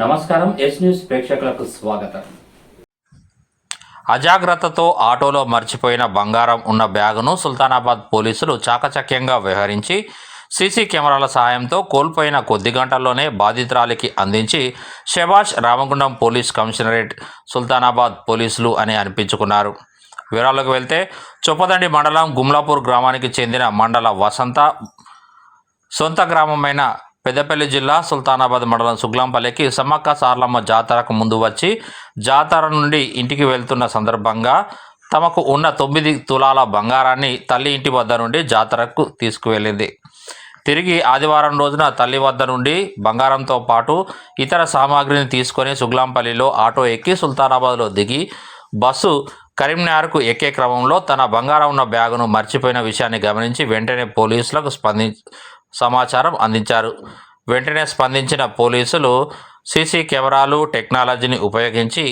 నమస్కారం yes news ప్రేక్షకులకు స్వాగతం. అజాగ్రత్తతో ఆటోలో మర్చిపోయిన బంగారం ఉన్న బ్యాగును సుల్తానాబాద్ పోలీసులు చాకచక్యంగా వ్యవహరించి సీసీ కెమెరాల సహాయంతో కోల్పోయిన కొద్ది గంటల్లోనే బాధితురాలికి అందించి షెబాష్ రామగుండం పోలీస్ కమిషనరేట్ సుల్తానాబాద్ పోలీసులు అని అనిపించుకున్నారు. వివరాలకు వెళ్తే చొప్పదండి మండలం గుమ్లాపూర్ గ్రామానికి చెందిన మండల వసంత సొంత గ్రామమైన పెద్దపల్లి జిల్లా సుల్తానాబాద్ మండలం సుగ్లాంపల్లికి సమ్మక్క సార్లమ్మ జాతరకు ముందు వచ్చి జాతర నుండి ఇంటికి వెళ్తున్న సందర్భంగా తమకు ఉన్న తొమ్మిది తులాల బంగారాన్ని తల్లి ఇంటి వద్ద నుండి జాతరకు తీసుకువెళ్ళింది. తిరిగి ఆదివారం రోజున తల్లి వద్ద నుండి బంగారంతో పాటు ఇతర సామాగ్రిని తీసుకొని సుగ్లాంపల్లిలో ఆటో ఎక్కి సుల్తానాబాద్లో దిగి బస్సు కరీంనగర్కు ఎక్కే క్రమంలో తన బంగారం ఉన్న బ్యాగును మర్చిపోయిన విషయాన్ని గమనించి వెంటనే పోలీసులకు స్పంది సమాచారం అందించారు. వెంటనే స్పందించిన పోలీసులు సీసీ కెమెరాలు టెక్నాలజీని ఉపయోగించి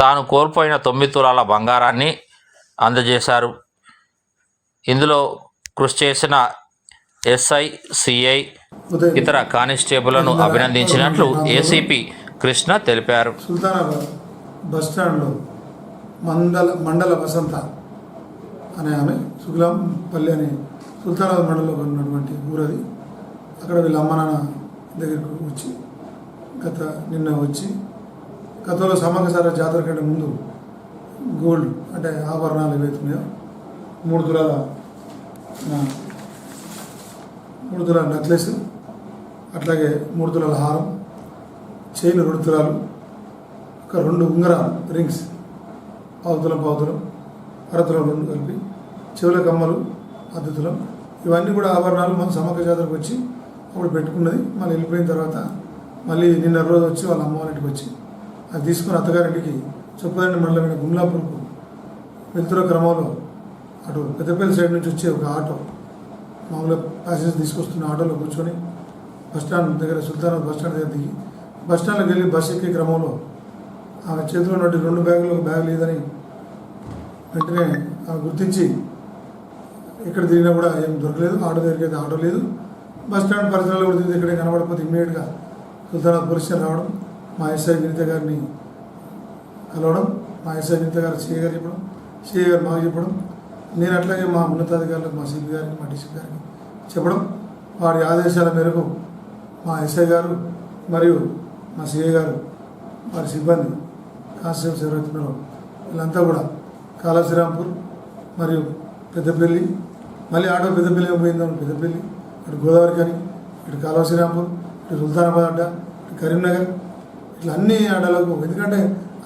తాను కోల్పోయిన తొమ్మిది తులాల బంగారాన్ని అందజేశారు. ఇందులో కృషి చేసిన ఎస్ఐ సిఐ ఇతర కానిస్టేబుల్ను అభినందించినట్లు ఏసీపీ కృష్ణ తెలిపారు. సుల్తానాబాద్ మండల మండల వసంత అనే ఆమె సుగులాంపల్లి అనే సుల్తానాబాద్ మండలంలో ఉన్నటువంటి ఊరది. అక్కడ వీళ్ళ అమ్మ నాన్న దగ్గరకు వచ్చి గత నిన్న వచ్చి గతంలో సమకసార జాతర కంటే ముందు గోల్డ్ అంటే ఆభరణాలు ఏవైతే ఉన్నాయో మూడు తులాల మూడు తులాల నెక్లెస్ అట్లాగే మూడు తులాల హారం చైన్ రెండు తులాలు ఒక రెండు ఉంగరాలు రింగ్స్ పావుతులం పావుతులం అరతులం రెండు కలిపి చెవుల కమ్మలు పద్ధతులం ఇవన్నీ కూడా ఆభరణాలు మన సమగ్ర జాతరకు వచ్చి అప్పుడు పెట్టుకున్నది. మళ్ళీ వెళ్ళిపోయిన తర్వాత మళ్ళీ నిన్న రోజు వచ్చి వాళ్ళ అమ్మ వాళ్ళ ఇంటికి వచ్చి అది తీసుకుని అత్తగారింటికి చొప్పదండి మండలమైన గుమ్లాపూర్కు వెళ్తున్న క్రమంలో అటు పెద్దపల్లి సైడ్ నుంచి వచ్చే ఒక ఆటో మామూలుగా ప్యాసింజర్ తీసుకొస్తున్న ఆటోలో కూర్చొని బస్ స్టాండ్ దగ్గర సుల్తానాబాద్ బస్ స్టాండ్ దగ్గర దిగి బస్ స్టాండ్కి వెళ్ళి బస్సు ఎక్కే క్రమంలో ఆమె చేతిలో ఉన్నట్టు రెండు బ్యాగులు ఒక బ్యాగ్ లేదని వెంటనే ఆమె గుర్తించి ఎక్కడ తిరిగినా కూడా ఏం దొరకలేదు ఆటో దగ్గరికి అయితే ఆటో లేదు. బస్ స్టాండ్ పరిసరాలు కూడా తిరిగి ఎక్కడ కనబడకపోతే ఇమ్మీడియట్గా సుల్తానాబాద్ పోలీస్ రావడం మా ఎస్ఐ వినిత గారిని కలవడం మా ఎస్ఐ వినిత గారు సిఏ గారు చెప్పడం సీఏ గారు మాకు చెప్పడం నేను అట్లాగే మా ఉన్నతాధికారులకు మా సిపి గారికి మా డిసిపి గారికి చెప్పడం వారి ఆదేశాల మేరకు మా ఎస్ఐ గారు మరియు మా సిఐ గారు వారి సిబ్బంది కానిస్టేబుల్స్ ఎవరైతే వీళ్ళంతా కూడా కాళశ్రీరాంపూర్ మరియు పెద్దపల్లి మళ్ళీ ఆటో పెద్దపల్లి పోయిందని పెద్దపల్లి ఇటు గోదావరి కానీ ఇటు కాలువ శ్రీరాంపూర్ ఇటు సుల్తానాబాద్ అడ్డ ఇటు కరీంనగర్ ఇట్లా అన్ని అడ్డలకు ఎందుకంటే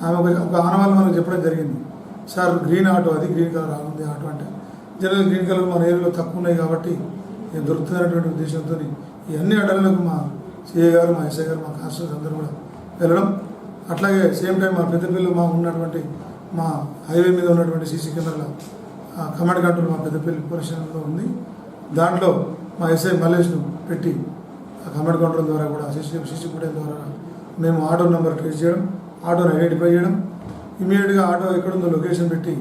ఆమె ఒక ఆనవాళ్ళు మనకు చెప్పడం జరిగింది. సార్ గ్రీన్ ఆటో అది గ్రీన్ కలర్ ఉంది ఆటో అంటే. జనరల్ గ్రీన్ కలర్ మన ఏరియాలో తక్కువ ఉన్నాయి కాబట్టి నేను దొరుకుతున్నటువంటి ఉద్దేశంతో ఈ అన్ని అడ్డలకు మా సిఏ గారు మా ఎస్ఐ గారు మా కాన్స్టర్స్ అందరూ కూడా వెళ్ళడం. అట్లాగే సేమ్ టైం మా పెద్దపల్లి మా ఉన్నటువంటి మా హైవే మీద ఉన్నటువంటి సీసీ కెమెరాల ఆ కమాండ్ కంట్రోల్ మా పెద్దపల్లి పోలీస్ స్టేషన్లో ఉంది. దాంట్లో మా ఎస్ఐ మల్లేష్ను పెట్టి ఆ కమాండ్ కంట్రోల్ ద్వారా కూడా సీసీ సీసీ ఫుటేజ్ ద్వారా మేము ఆటో నెంబర్ ట్రేస్ చేయడం ఆటోని ఐడెంటిఫై చేయడం ఇమీడియట్గా ఆటో ఎక్కడుందో లొకేషన్ పెట్టి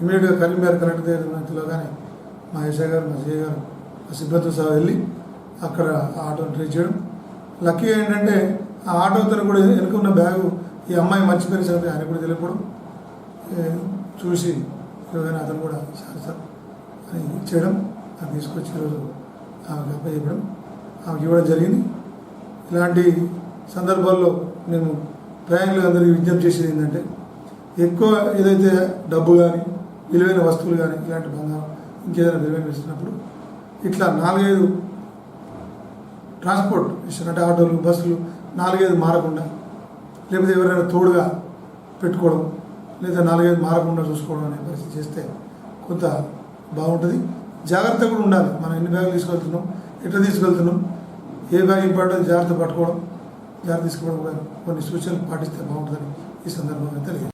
ఇమీడియట్గా కరీంనగర్ కలెక్టర్ దగ్గర కానీ మా ఎస్ఐ గారు మా సిఐ గారు ఆ సిబ్బందితో సహా వెళ్ళి అక్కడ ఆ ఆటోని ట్రేస్ చేయడం. లక్కీ ఏంటంటే ఆ ఆటోతో కూడా వెనుకున్న బ్యాగు ఈ అమ్మాయి మర్చిపోయిన సంగతి ఆయన కూడా తెలియకపోవడం. చూసి ఏదైనా అతను కూడా సార్ సార్ అని ఇచ్చేయడం అది తీసుకొచ్చి ఈరోజు ఆమెకు అప్పచెప్పడం ఆమెకి ఇవ్వడం జరిగింది. ఇలాంటి సందర్భాల్లో మేము ప్రయాణికులు అందరికీ విజ్ఞప్తి చేసేది ఏంటంటే ఎక్కువ ఏదైతే డబ్బు కానీ విలువైన వస్తువులు కానీ ఇలాంటి బంగారం ఇంకేదైనా విలువైన ఇస్తున్నప్పుడు ఇట్లా నాలుగైదు ట్రాన్స్పోర్ట్ విషయం అంటే ఆటోలు బస్సులు నాలుగైదు మారకుండా లేకపోతే ఎవరైనా తోడుగా పెట్టుకోవడం లేదా నాలుగైదు మారకుండా చూసుకోవడం అనే పరిస్థితి చేస్తే కొంత బాగుంటుంది. జాగ్రత్త కూడా ఉండాలి. మనం ఎన్ని బ్యాగులు తీసుకెళ్తున్నాం ఎట్లా తీసుకెళ్తున్నాం ఏ బ్యాగ్ ఇంపార్టెంట్ జాగ్రత్త పట్టుకోవడం జాగ్రత్త తీసుకోవడం కొన్ని సూచనలు పాటిస్తే బాగుంటుందని ఈ సందర్భంగా తెలియదు